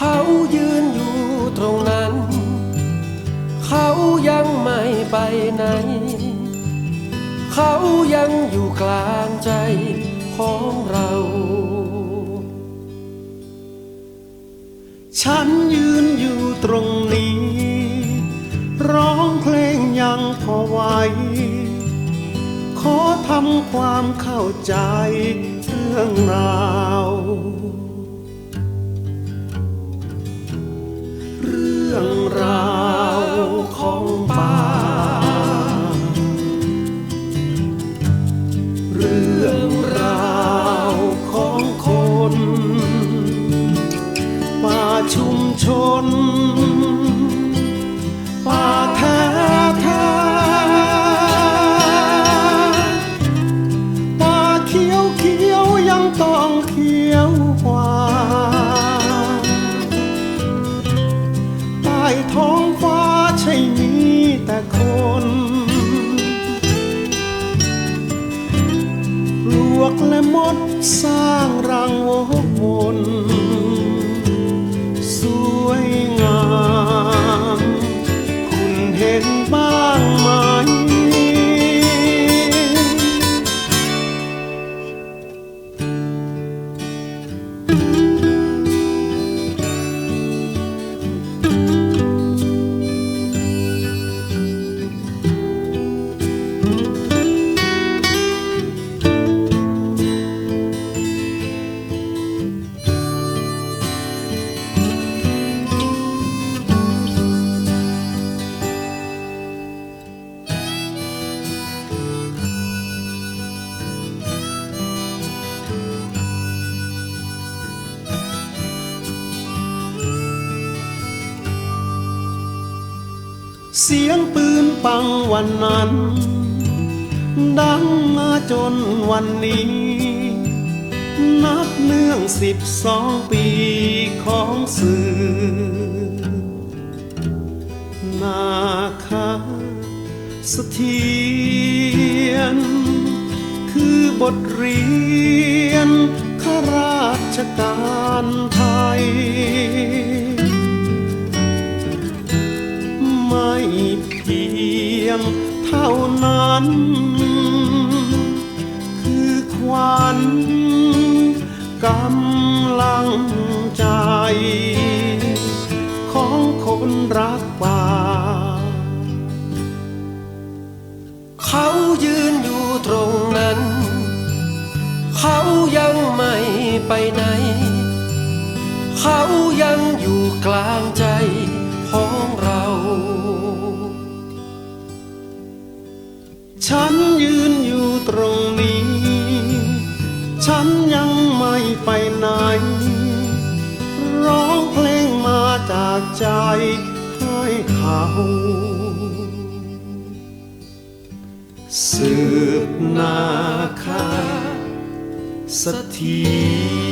เขายืนอยู่ตรงนั้น เขายังไม่ไปไหน เขายังอยู่กลางใจของเรา ฉันยืนอยู่ตรงนี้ ร้องเพลงยังพอไหวขอทำความเข้าใจเรื่องราว ป่าชุมชน กและมดสร้างรังวกวนสวยงาม คุณเห็นบ้า เสียงปืนปังวันนั้น ดังมาจนวันนี้ นับเนื่องสิบสองปีของสื่อ นาคาเสถียรคือบทเรียนข้าราชการไทย เพียงเท่านั้น คือขวัญกำลังใจ ของคนรักป่า เขายืนอยู่ตรงนั้น เขายังไม่ไปไหน เขายังอยู่กลางใจ ฉันยังไม่ไปไหน ร้องเพลงมาจากใจให้เขาสืบนาคาสถี